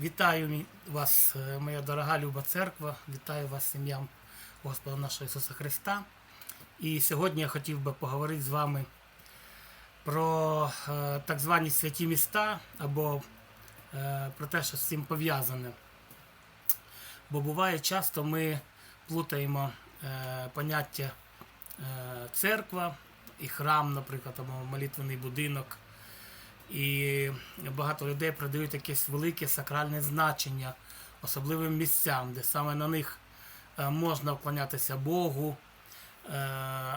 Вітаю вас, е, моя дорога люба церква. Вітаю вас ім'ям Господа нашого Ісуса Христа. І сьогодні я хотів би поговорити з вами про е, так звані святі міста або е, про те, що з цим пов'язане. Бо буває часто ми плутаємо поняття церква і храм, наприклад, або молитвений будинок. І багато людей придають якесь велике сакральне значення особливим місцям, де саме на них е, можна вклонятися Богу. Е,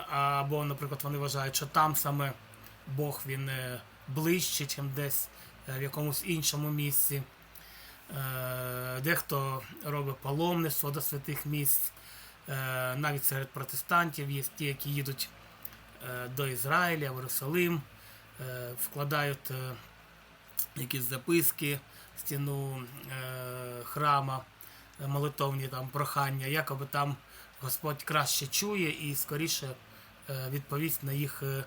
Або, наприклад, вони вважають, що там саме Бог він е, ближче, ніж десь в якомусь іншому місці. Дехто робить паломництво до святих місць. Навіть серед протестантів є ті, які їдуть до Ізраїля, в Єрусалим, вкладають е, якісь записки в стіну е, храма, е, молитовні там прохання, якоби там Господь краще чує і скоріше е, відповість на їх е,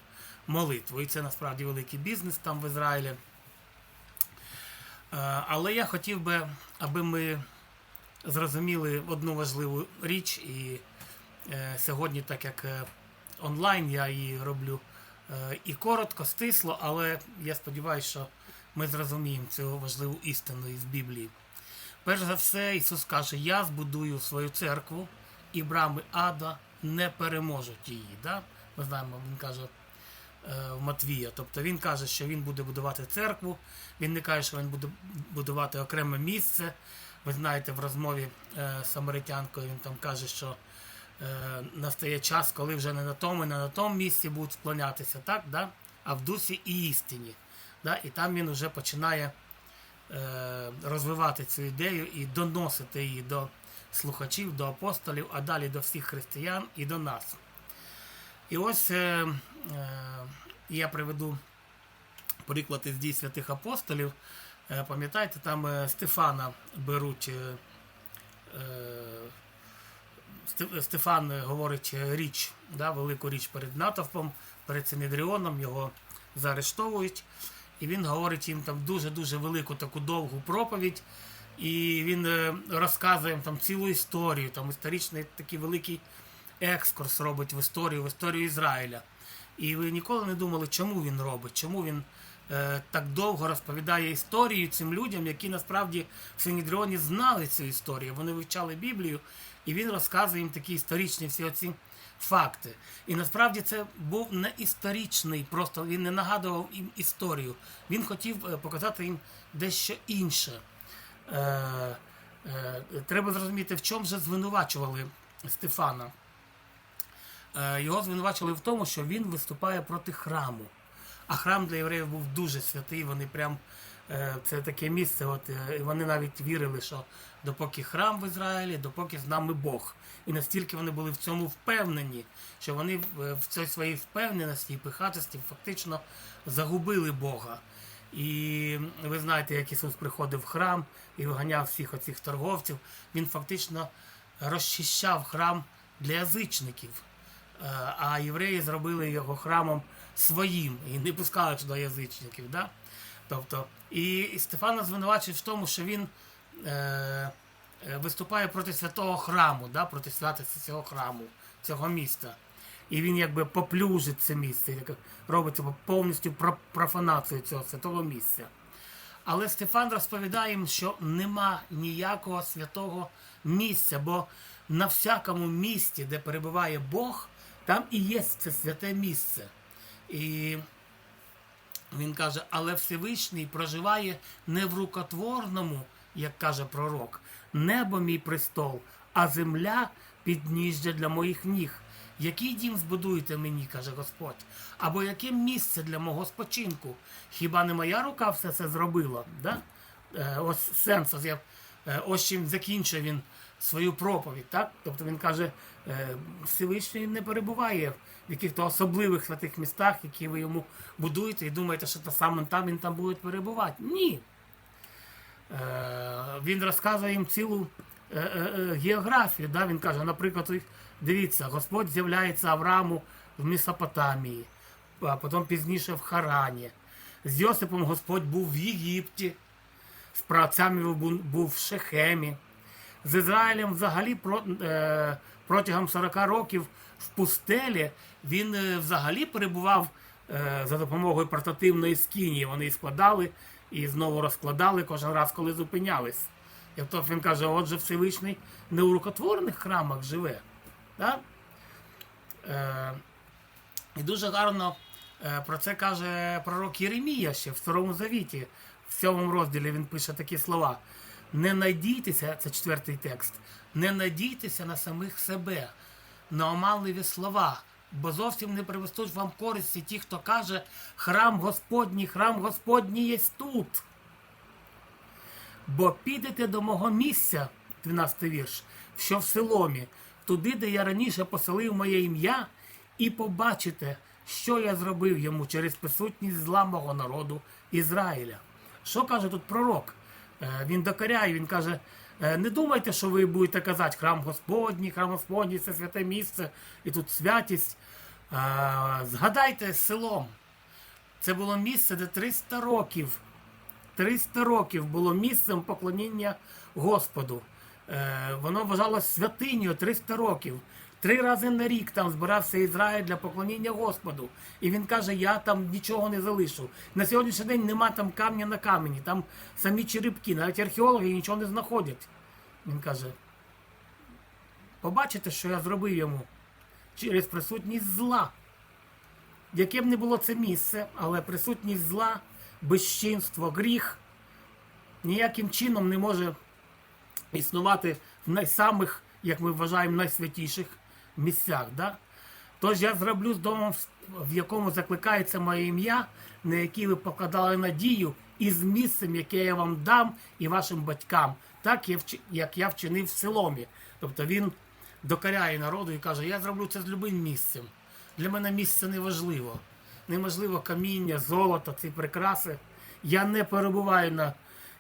молитву. І це насправді великий бізнес там в Ізраїлі. Е, Але я хотів би, аби ми зрозуміли одну важливу річ, і е, сьогодні, так як е, онлайн, я її роблю е, і коротко, стисло, але я сподіваюся, що ми зрозуміємо цю важливу істину із Біблії. Перш за все, Ісус каже: Я збудую свою церкву, і брами ада не переможуть її. Да? Ми знаємо, він каже е, в Матвія. Тобто він каже, що він буде будувати церкву, він не каже, що він буде будувати окреме місце. Ви знаєте, в розмові е, з самаритянкою він там каже, що е, настає час, коли вже не на тому, не на тому місці будуть склонятися, так, да? а в дусі і істині. Да? І там він вже починає е, розвивати цю ідею і доносити її до слухачів, до апостолів, а далі до всіх християн і до нас. І ось е, е, я приведу приклад із дій святих апостолів. Е, Пам'ятаєте, там е, Стефана беруть. е, е, Стефан говорить річ, да, велику річ перед натовпом, перед Синедріоном, його заарештовують. І він говорить їм там дуже-дуже велику таку довгу проповідь. І він е, розказує там цілу історію, там історичний такий великий екскурс робить в історію, в історію Ізраїля. І ви ніколи не думали, чому він робить, чому він е, так довго розповідає історію цим людям, які насправді в Синедріоні знали цю історію. Вони вивчали Біблію, і він розказує їм такі історичні всі оці факти. І насправді це був не історичний, просто він не нагадував їм історію. Він хотів е, показати їм дещо інше. Е, е, треба зрозуміти, в чому же звинувачували Стефана. Е, його звинувачили в тому, що він виступає проти храму. А храм для євреїв був дуже святий. Вони прям це таке місце. От е, вони навіть вірили, що допоки храм в Ізраїлі, допоки з нами Бог. І настільки вони були в цьому впевнені, що вони в в цій своїй впевненості і пихатості фактично загубили Бога. І ви знаєте, як Ісус приходив в храм і виганяв всіх оцих торговців. Він фактично розчищав храм для язичників. Е, а євреї зробили його храмом своїм і не пускали туди язичників. Да? Тобто, і, Стефана звинувачують в тому, що він е, е, виступає проти святого храму, да? проти святості цього храму, цього міста. І він якби поплюжить це місце, як робить типу, повністю профанацію цього святого місця. Але Стефан розповідає їм, що нема ніякого святого місця, бо на всякому місці, де перебуває Бог, там і є це святе місце. І він каже, але Всевишній проживає не в рукотворному, як каже пророк, небо мій престол, а земля підніжжя для моїх ніг. Який дім збудуєте мені, каже Господь, або яке місце для мого спочинку? Хіба не моя рука все це зробила? Да? Е, ось сенс, е, ось чим закінчує він свою проповідь. Так? Тобто він каже, е, Всевишній не перебуває в яких-то особливих святих містах, які ви йому будуєте, і думаєте, що саме там він там буде перебувати. Ні. Е, він розказує їм цілу е, географію. Да? Він каже, наприклад, дивіться, Господь з'являється Аврааму в Месопотамії, а потім пізніше в Харані. З Йосипом Господь був в Єгипті. з праотцями був в Шехемі. З Ізраїлем взагалі е, протягом 40 років в пустелі він е, взагалі перебував е, за допомогою портативної скинії. Вони складали і знову розкладали кожен раз, коли зупинялись. І тобто він каже, отже, Всевишній не у рукотворених храмах живе. Да? Е, і дуже гарно про це каже пророк Єремія ще в Старому Завіті. В сьомому розділі він пише такі слова. Не надійтеся, це четвертий текст, не надійтеся на самих себе, на оманливі слова, бо зовсім не привестуть вам користі ті, хто каже, храм Господній, храм Господній є тут. Бо підете до мого місця, 12 вірш, що в Силомі, туди, де я раніше поселив моє ім'я, і побачите, що я зробив йому через присутність зла мого народу Ізраїля. Що каже тут пророк? Е, Він докоряє, він каже: е, не думайте, що ви будете казати храм Господній, храм Господній це святе місце, і тут святість. Е, Згадайте селом. Це було місце, де 300 років 300 років було місцем поклоніння Господу. Воно вважалось святинею 300 років. Три рази на рік там збирався Ізраїль для поклоніння Господу. І він каже: Я там нічого не залишу. На сьогоднішній день нема там камня на камені, там самі черепки, навіть археологи нічого не знаходять. Він каже: побачите, що я зробив йому через присутність зла. Яке б не було це місце, але присутність зла, безчинство, гріх ніяким чином не може існувати в найсамих, як ми вважаємо, найсвятіших місцях. Да? Тож я зроблю з домом, в якому закликається моє ім'я, на який ви покладали надію, і з місцем, яке я вам дам і вашим батькам, так як я вчинив в Силомі. Тобто він докоряє народу і каже: Я зроблю це з любим місцем. Для мене місце не важливо. Неможливо каміння, золото, ці прикраси. Я не перебуваю на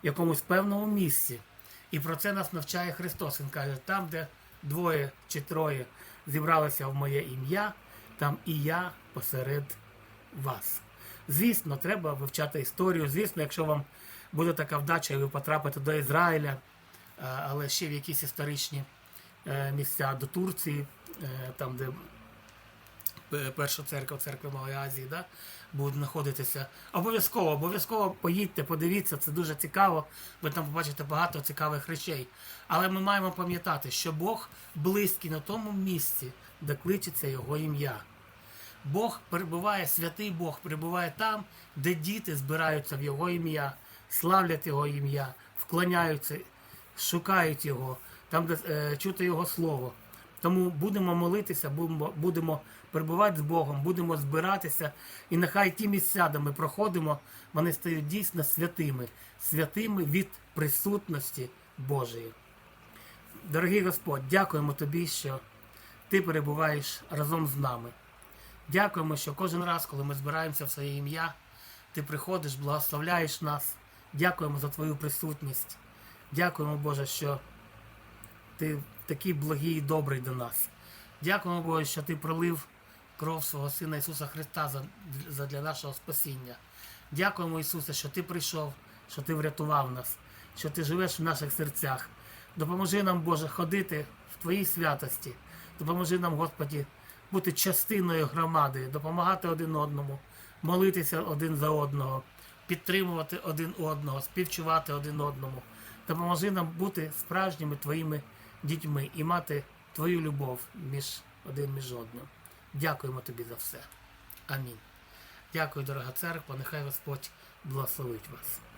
якомусь певному місці. І про це нас навчає Христос. Він каже, там, де двоє чи троє зібралися в моє ім'я, там і я посеред вас. Звісно, треба вивчати історію. Звісно, якщо вам буде така вдача, і ви потрапите до Ізраїля, але ще в якісь історичні е, місця до Турції, е, там, де перша церква, церква Малої Азії, да, будуть знаходитися. Обов'язково, обов'язково поїдьте, подивіться, це дуже цікаво. Ви там побачите багато цікавих речей. Але ми маємо пам'ятати, що Бог близький на тому місці, де кличеться Його ім'я. Бог перебуває, святий Бог перебуває там, де діти збираються в Його ім'я, славлять Його ім'я, вклоняються, шукають Його, там, де е, чути Його Слово. Тому будемо молитися, будемо, будемо перебувати з Богом, будемо збиратися, і нехай ті місця, де ми проходимо, вони стають дійсно святими, святими від присутності Божої. Дорогий Господь, дякуємо Тобі, що Ти перебуваєш разом з нами. Дякуємо, що кожен раз, коли ми збираємося в своє ім'я, ти приходиш, благословляєш нас. Дякуємо за твою присутність. Дякуємо, Боже, що ти такий благий і добрий до нас. Дякуємо, Боже, що ти пролив кров свого Сина Ісуса Христа за для нашого спасіння. Дякуємо, Ісусе, що ти прийшов, що ти врятував нас, що ти живеш в наших серцях. Допоможи нам, Боже, ходити в Твоїй святості. Допоможи нам, Господі, бути частиною громади, допомагати один одному, молитися один за одного, підтримувати один одного, співчувати один одному. Допоможи нам бути справжніми твоїми дітьми і мати твою любов між один між одним. Дякуємо тобі за все. Амінь. Дякую, дорога церква. Нехай Господь благословить вас.